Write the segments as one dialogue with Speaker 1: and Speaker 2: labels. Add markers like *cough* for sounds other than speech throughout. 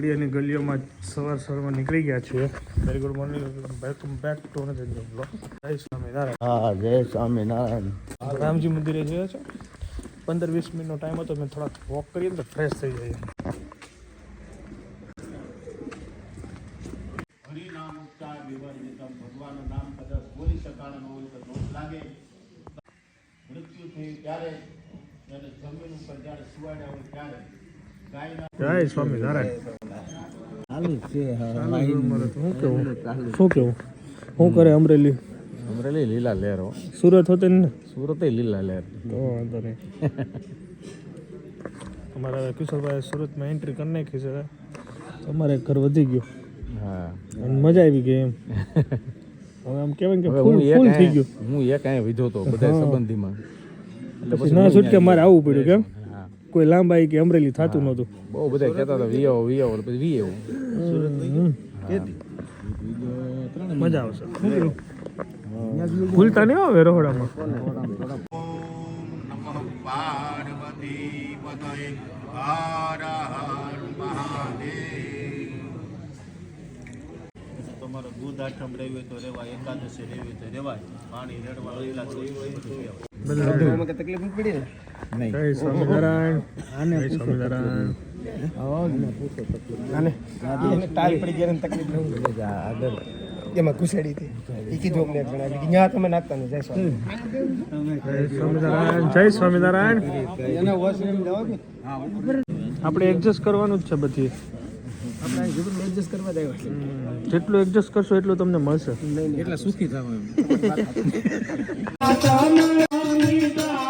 Speaker 1: કડિયાની ગલીઓમાં સવાર સવારમાં નીકળી ગયા છીએ. Very good morning welcome back to another blog જય સ્વામિનારાયણ.
Speaker 2: હા જય સ્વામિનારાયણ.
Speaker 1: રામજી મંદિરે જઈએ છે? પંદર વીસ મિનિટનો ટાઈમ હતો મેં થોડાક વોક કરીએ તો ફ્રેશ થઈ જઈએ.
Speaker 2: હરિનામ ઉચ્ચાર વિવર્જિતમ ભગવાનનું નામ કદાચ બોલી શકાય હોય તો દોષ લાગે મૃત્યુ થયું ત્યારે જમીન ઉપર જ્યારે સુવાડ્યા હોય ત્યારે.
Speaker 1: જય સ્વામિનારાયણ. શું કેવું? શું કરે અમરેલી?
Speaker 2: અમરેલી લીલા લહેરો
Speaker 1: સુરત હોતે ને?
Speaker 2: સુરત લીલા લહેર
Speaker 1: તો વાંધો નહીં. અમારા કિશોરભાઈ સુરતમાં એન્ટ્રી કરી નાખી છે. અમારે ઘર વધી ગયું.
Speaker 2: હા.
Speaker 1: મજા આવી ગઈ એમ. હવે આમ કહેવાય કે ફૂલ ફૂલ થઈ ગયું.
Speaker 2: હું એક અહીંયા વિધો તો બધા સંબંધીમાં. એટલે
Speaker 1: ના છૂટકે મારે આવવું પડ્યું કેમ? કોઈ લાંબાઈ કે અમરેલી થતું નહોતું.
Speaker 2: બહુ બધા કહેતા હતા વી આવો એટલે પછી વી
Speaker 1: મજા આવશે. ભૂલતા નહીં આવે રોહડામાં.
Speaker 2: પાર્વતી પતય હર હર મહાદેવ તમારો દૂધ આઠમ રહેવી તો રેવાય એકાદશી રહેવી તો રેવાય. પાણી રેડવા લીલા
Speaker 1: જય સ્વામિનારાયણ. જય સ્વામિનારાયણ.
Speaker 3: એમાં ઘુસેડી હતી. એ કીધું અમને જણાવી કે ત્યાં તમે નાખતા નહીં. જય સ્વામી
Speaker 1: જય સ્વામિનારાયણ. જય સ્વામિનારાયણ. આપણે એડજસ્ટ કરવાનું જ છે બધી.
Speaker 3: આપણે એડજસ્ટ કરવા
Speaker 1: જેટલું એડજસ્ટ કરશો એટલું તમને મળશે.
Speaker 3: એટલે સુખી થાવ *laughs*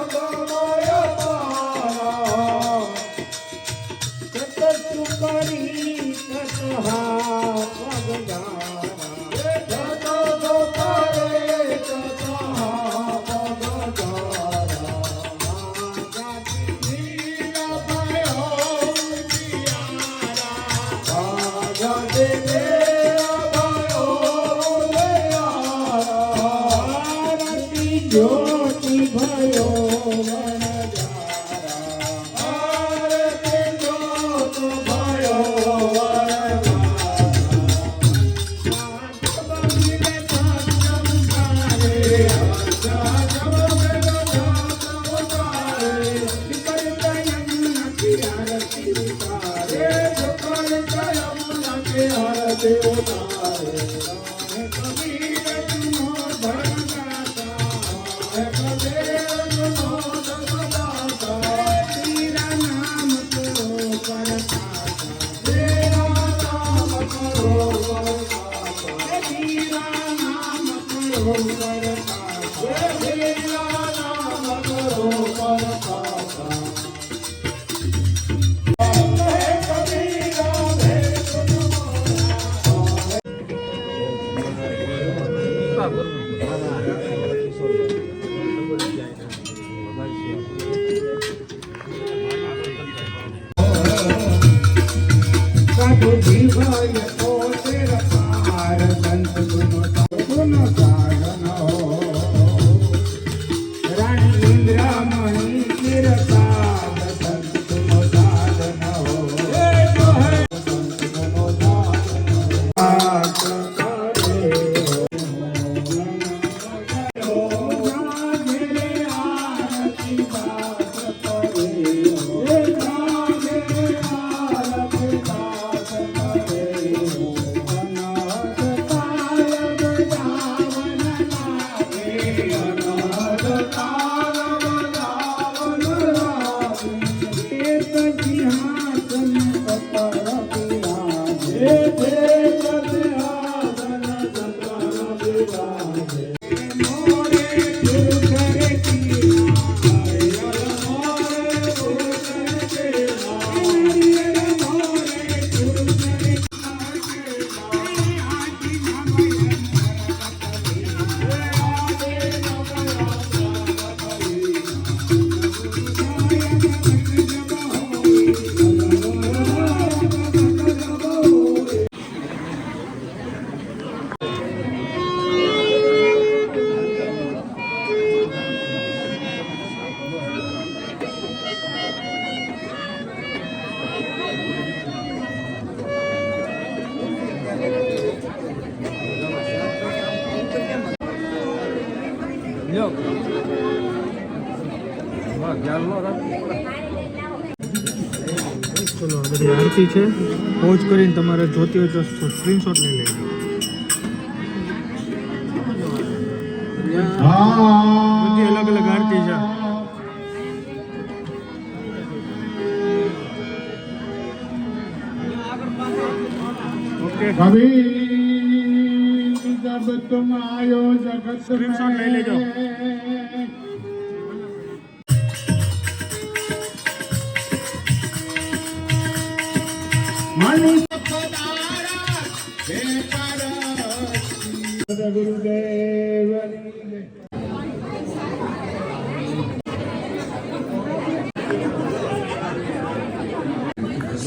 Speaker 3: ચલો એસી છે પોઝ કરીને તમારે જોતી હોય તો સ્ક્રીનશોટ લઈ લેજો બધી અલગ અલગ આરતી છે ઓકે
Speaker 1: કભી જબ તુમ આયો
Speaker 3: જગત સ્ક્રીનશોટ લઈ
Speaker 1: લેજો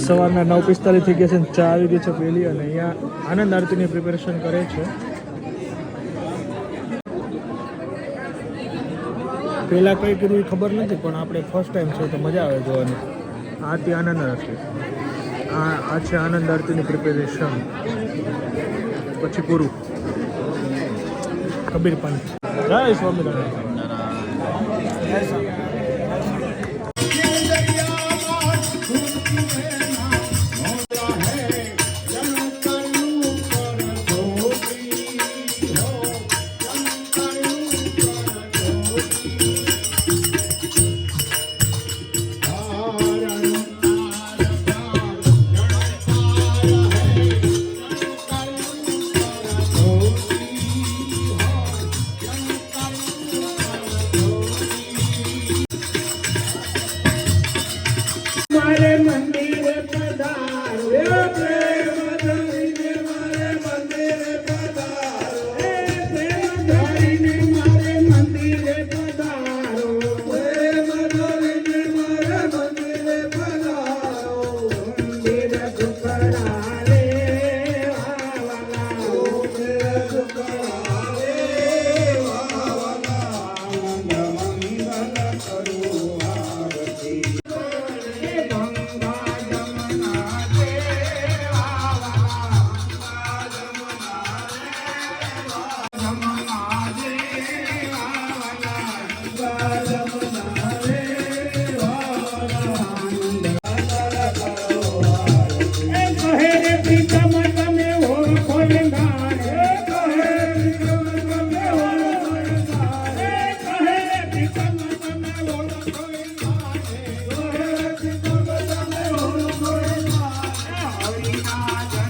Speaker 1: સવારના નવ પિસ્તાલીસ થઈ ગયા છે ચા આવી ગઈ છે પહેલી અને અહીંયા આનંદ આરતીની પ્રિપેરેશન કરે છે. પહેલાં કંઈ કર્યું ખબર નથી, પણ આપણે ફર્સ્ટ ટાઈમ છે તો મજા આવે જોવાની. આરતી આનંદ આરતી. આ આ છે આનંદ આરતીની પ્રિપેરેશન પછી પૂરું. કબીર પણ જય સ્વામિનારાયણ.
Speaker 3: गोरीनाथ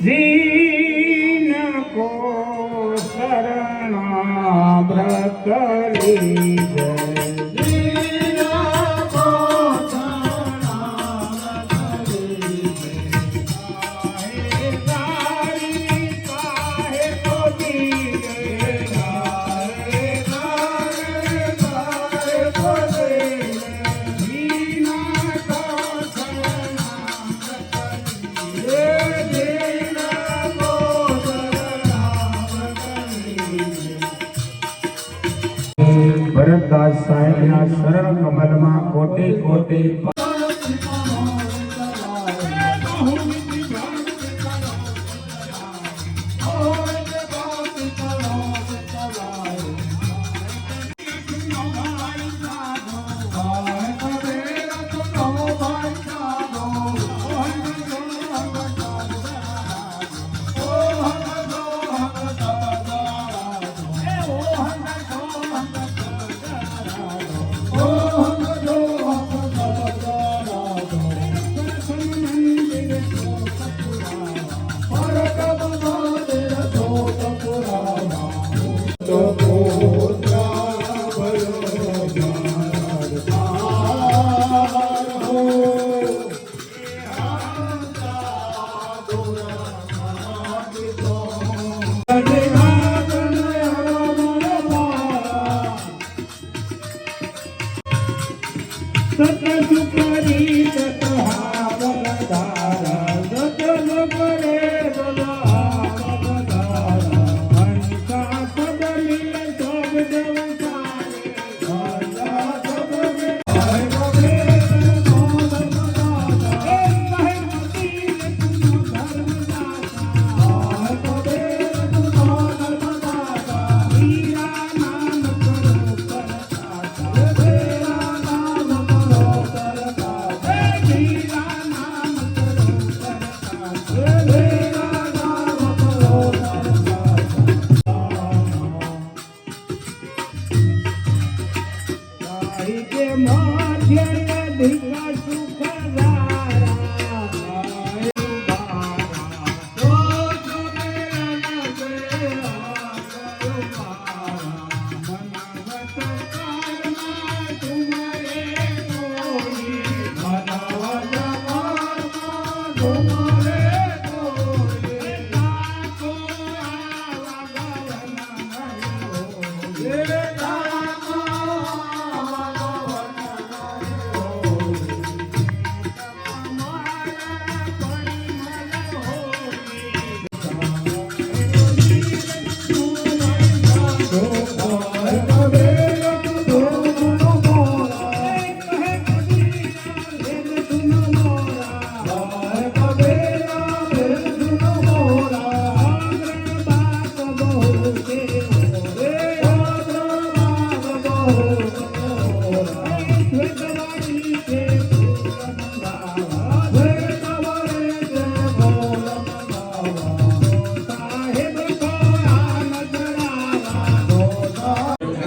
Speaker 3: જીન કો શરણાવ્રત કરી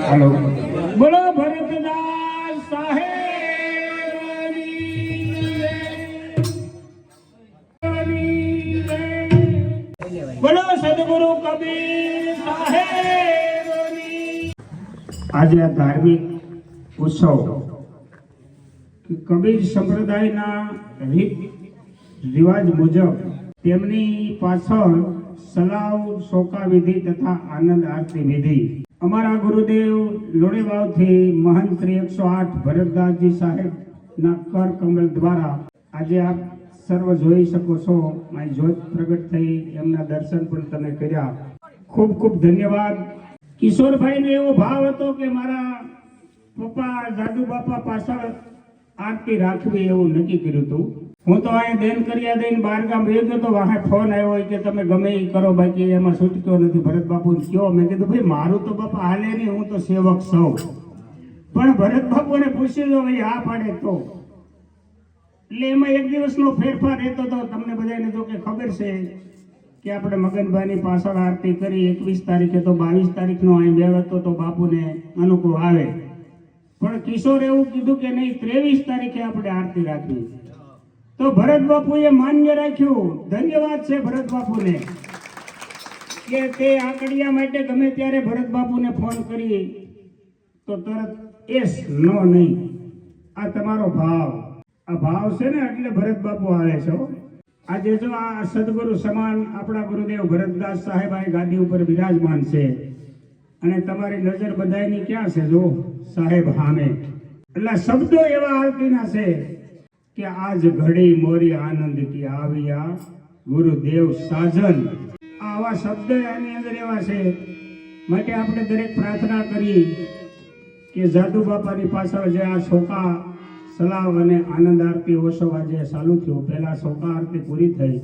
Speaker 3: હાલો.
Speaker 4: બોલો ભરતદાસ સાહેબ. બોલો સદગુરુ કબીર સાહેબની
Speaker 3: આજે આ ધાર્મિક ઉત્સવ કે કબીર સંપ્રદાયના રીત રિવાજ મુજબ તેમની પાછળ સલાવ શોકા વિધિ તથા આનંદ આરતી વિધિ અમારા ગુરુદેવ લોણીવાવથી મહંત શ્રી એકસો આઠ ભરતદાસજી સાહેબના કર કમલ દ્વારા આજે આપ સર્વ જોઈ શકો છો. મારી જ્યોત પ્રગટ થઈ, એમના દર્શન પણ તમે કર્યા. ખૂબ ખૂબ ધન્યવાદ. કિશોરભાઈનો એવો ભાવ હતો કે મારા પપ્પા, જાદુ બાપા પાછળ આરતી રાખવી એવું નક્કી કર્યું હતું. હું તો અહીંયા દેન કર્યા દઈને બહાર ગામ વહી ગયો તો વાહે ફોન આવ્યો હોય કે તમે ગમે એ કરો બાકી એમાં છૂટક્યો નથી. ભરત બાપુ કયો? મેં કીધું, ભાઈ, મારું તો બાપા હાલે નહીં, હું તો સેવક સૌ પણ ભરત બાપુને પૂછી લો, ભાઈ, આ પાડે તો? એટલે એમાં એક દિવસનો ફેરફાર રહેતો હતો તમને બધાને જો કે ખબર છે કે આપણે મગનભાઈની પાછળ આરતી કરી, એકવીસ તારીખે તો બાવીસ તારીખનો અહીં મેળ તો બાપુને અનુકૂળ આવે. પણ કિશોર એવું કીધું કે નહીં, ત્રેવીસ તારીખે આપણે આરતી રાખવી. તો ભરત બાપુએ માન્ય રાખ્યું. ધન્યવાદ છે ભરત બાપુને. કે તે આકડિયા માટે ગમે ત્યારે ભરત બાપુને ફોન કરી, તો તરત એસ નો નહીં. આ તમારો ભાવ. આ ભાવ છે ને એટલે ભરત બાપુ આવે છે. આજે જો આ સદગુરુ સમાન આપણા ગુરુદેવ ભરતદાસ સાહેબ આ ગાદી ઉપર બિરાજમાન છે. અને તમારી નજર બધાયની ક્યાં છે જો? સાહેબ હામે. એટલે શબ્દો એવા આરતીના છે. કે આજ ઘડી મોરી આનંદ કી આવ્યા ગુરુદેવ સાજન. આવા શબ્દ આની અંદર એવા છે. માટે આપણે દરેક પ્રાર્થના કરી કે જાદુ બાપાની પાછળ જે આ શોકા સલાવ અને આનંદ આરતી ઓછો આજે ચાલુ થયો, પહેલા શોકા આરતી પૂરી થઈ,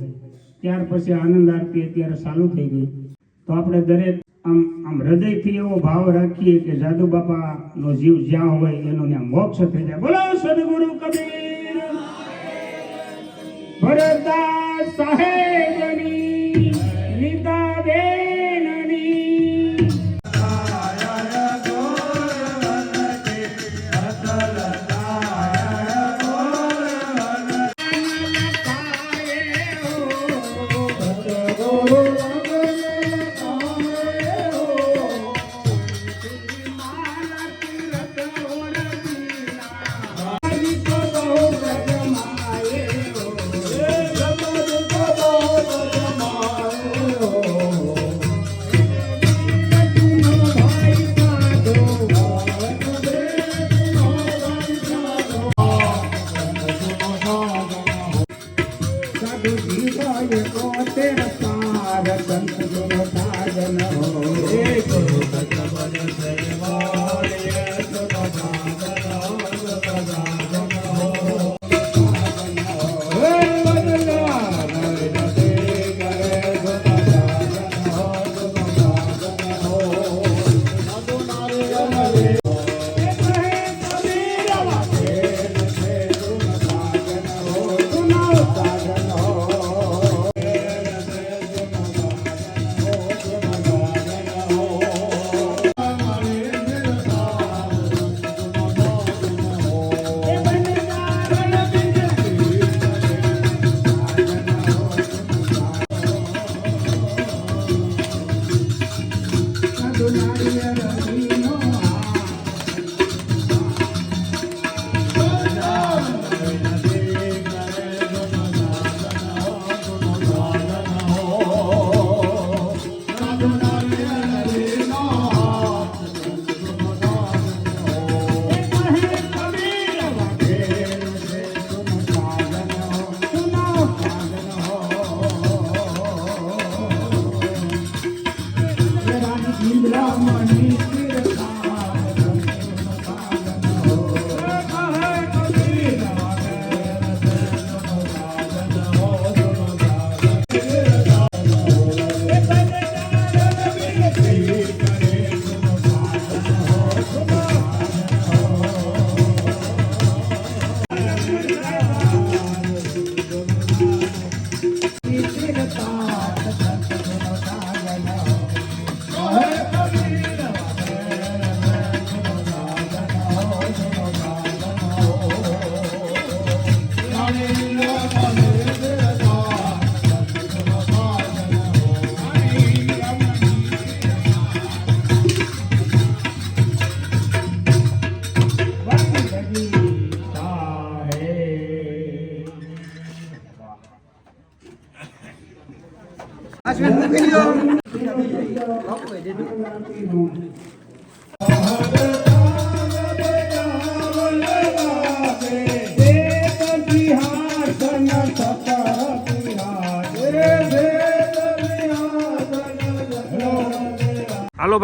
Speaker 3: ત્યાર પછી આનંદ આરતી અત્યારે ચાલુ થઈ ગઈ. તો આપણે દરેક આમ આમ હૃદયથી એવો ભાવ રાખીએ કે જાદુ બાપાનો જીવ જ્યાં હોય એનો ત્યાં મોક્ષ થઈ જાય. બોલો સદગુરુ કબીર! ભરતદાસ સાહેબની નીતાબેનની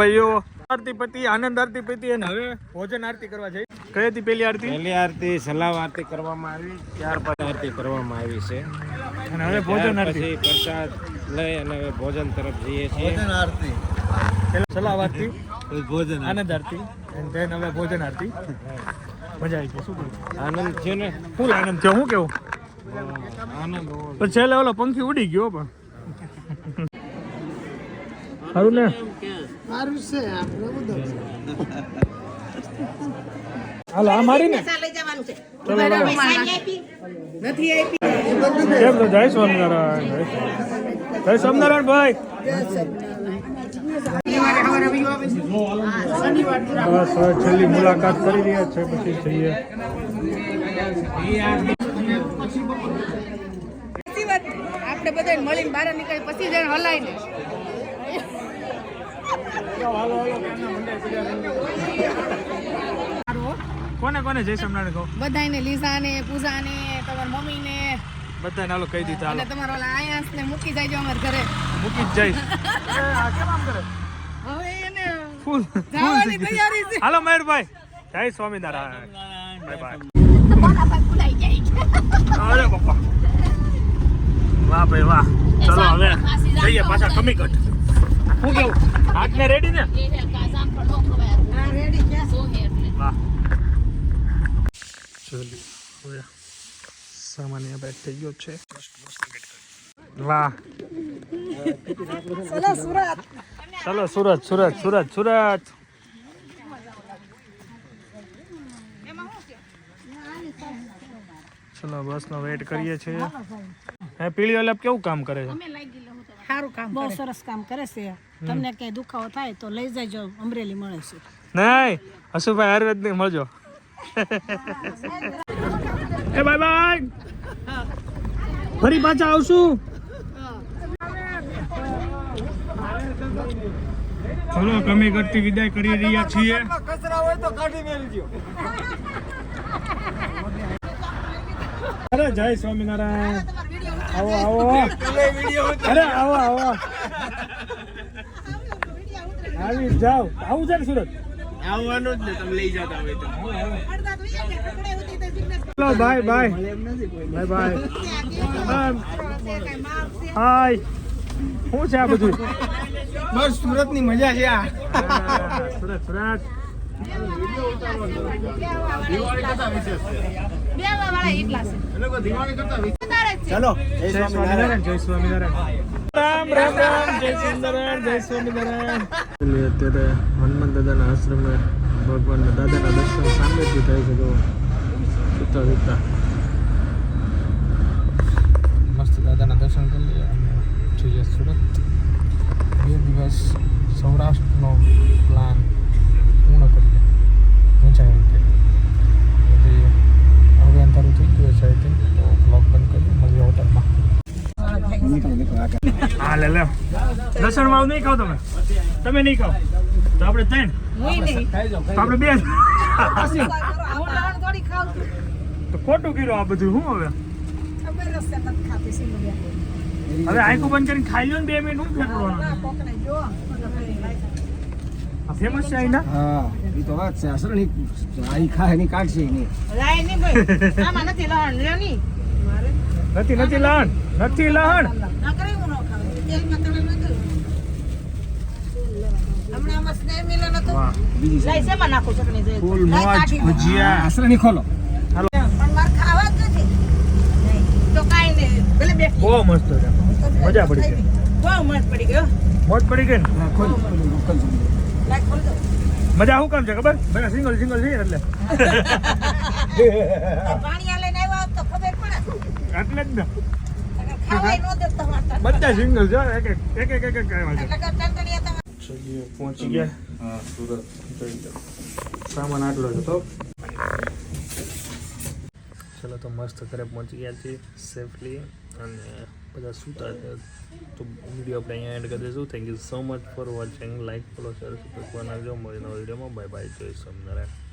Speaker 1: ભાઈઓ. આરતી પતિ આનંદ આરતી પતિ અને હવે ભોજન આરતી કરવા જઈ. કઈ હતી પેલી આરતી?
Speaker 5: પહેલી આરતી સલાવ આરતી કરવામાં આવી ત્યાર પછી આરતી કરવામાં આવી છે.
Speaker 1: અને હવે ભોજન આરતી.
Speaker 5: પ્રસાદ લઈ અને હવે ભોજન તરફ જઈએ છીએ.
Speaker 1: પેલા સલાહ આરતી ભોજન આનંદ આરતી and then હવે ભોજન આરતી. મજા આવી ગઈ શું
Speaker 5: આનંદ છે ને?
Speaker 1: ફૂલ આનંદ થયો હું કેવું?
Speaker 5: આનંદ પછી
Speaker 1: પણ છેલ્લે ઓલો પંખી ઉડી ગયો પણ. સારું ને? હાલો આ મારી ને ચલો હાલો. કેમ તો જય સ્વામિનારાયણ જય સ્વામિનારાયણ. ભાઈ. બસ હવે છેલ્લી મુલાકાત કરી રહ્યા છે પછી જઈએ.
Speaker 6: આપણે બધા મળીને બહાર નીકળી પછી જણ હલાય ને
Speaker 1: કોને કોને જય સ્વામિનારાયણ કહો?
Speaker 6: બધાને લીઝાને પૂજાને તમારા મમ્મીને.
Speaker 1: બધાને હાલો કહી દીધા
Speaker 6: અને
Speaker 1: હાલો.
Speaker 6: તમારા ઓલા આયાસને મૂકી જાયજો અમાર ઘરે.
Speaker 1: મૂકી જ જઈશ. આ કેમ આમ કરે
Speaker 6: હવે એને
Speaker 1: ફૂલ
Speaker 6: જવાની તૈયારી છે.
Speaker 1: હાલો મહેરભાઈ જય સ્વામિનારાયણ. Bye bye. અરે બાપા. વાહ ભાઈ વાહ. ચલો હવે જઈએ પાછા કમી કટ શું કેવું? હાથને રેડી ને? વાહ. ચલો હવે સામાન્ય બેગ થઈ ગયો છે. વાહ. ચલો સુરત. સુરત સુરત સુરત ચલો બસનો વેટ કરીએ છીએ. હે પીળી અલગ કેવું કામ કરે છે?
Speaker 7: સારું કામ બહુ સરસ કામ કરે છે. તમને કઈ દુખાવો થાય તો લઈ જજો અમરેલી મળે છે.
Speaker 1: નહીં હસુભાઈ આયુર્વેદ ને મળજો. એ બાય બાય. ફરી પાછા આવશું. ચલો કમી કરતી વિદાય કરી રહ્યા છીએ. અરે જય સ્વામિનારાયણ. આવો આવો. અરે આવો આવો. આવી જાઓ. આવું છે ને સુરત?
Speaker 5: આવવાનું જ ને તમે લઈ જતા હોય તો.
Speaker 1: Bye bye. Bye bye. Hi. શું છે આ બધું?
Speaker 8: બસ સુરતની મજા છે આ.
Speaker 1: સુરત સુરત.
Speaker 6: બે વાળા એટલા છે.
Speaker 8: ચલો
Speaker 1: જય સ્વામિનારાયણ. જય સ્વામિનારાયણ. રામ રામ રામ જય સ્વામિનારાયણ જય સ્વામિનારાયણ. અત્યારે હનુમાન દાદાના આશ્રમે ભગવાનના દાદાના દર્શન સામેથી થાય છે તો સુતા સુતા
Speaker 8: મસ્ત દાદાના દર્શન કરી લઈએ અને જઈએ સુરત. બે દિવસ સૌરાષ્ટ્રનો પ્લાન પૂર્ણ કરીએ. મજા આવી ગઈ હવે હવે ગયું છે આઈ થિંક તો બ્લોગ બંધ કરીએ મળીએ હોટલમાં
Speaker 1: હા લે લે. લસણ વાવ નહીં ખાવ તમે. તમે નહીં ખાવ. તો આપણે ત્રણ. તો આપણે બે તો ખોટું કર્યું આ બધું શું હવે
Speaker 6: હશે
Speaker 1: હવે આખું બંધ કરીને ખાઈ લો ને બે મિનિટ. હું ફેરવાનું. ફેમસ છે અહીંના
Speaker 8: હા. એ તો વાત છે. આસરણી આઈ ખા એની કાઢશે નહીં.
Speaker 6: લાય નહીં ભાઈ. આમાં નથી લણ લ્યો નહીં.
Speaker 1: નથી નથી લહણ નથી લહણ.
Speaker 6: નકરે હું નો ખાવ તેલ તળે ન કરું હમણાં લાય નાખું
Speaker 1: ફૂલ મોજ ભજીયા.
Speaker 8: ની ખોલો.
Speaker 6: પણ મારે ખાવા જ નથી. તો કાંઈ નહીં. ભલે બેઠી
Speaker 1: બહુ મસ્ત છે. મજા પડી ગઈ.
Speaker 6: બહુ મસ્ત પડી ગયો
Speaker 1: મોજ પડી ગઈ ને?
Speaker 8: ખોલ
Speaker 6: લાય ખોલ
Speaker 1: મજા શું કામ છે ખબર? બધા સિંગલ સિંગલ છે એટલે. એટલે જ ને.
Speaker 6: ખાવાય ન દેતા વાતા
Speaker 1: બધા સિંગલ છે એક એક એક એક એક પહોંચી ગયા. હા સુરત સામાન આટલો જ હતો. ચલો તો મસ્ત ઘરે પહોંચી ગયા છીએ સેફલી અને બધા સૂતા છે તો વીડિયો આપણે અહીંયા એન્ડ કરી દઈશું thank you so much for watching like follow share subscribe કરવાના મળીને વિડીયોમાં બાય બાય જોઈશું સ્વામિનારાયણ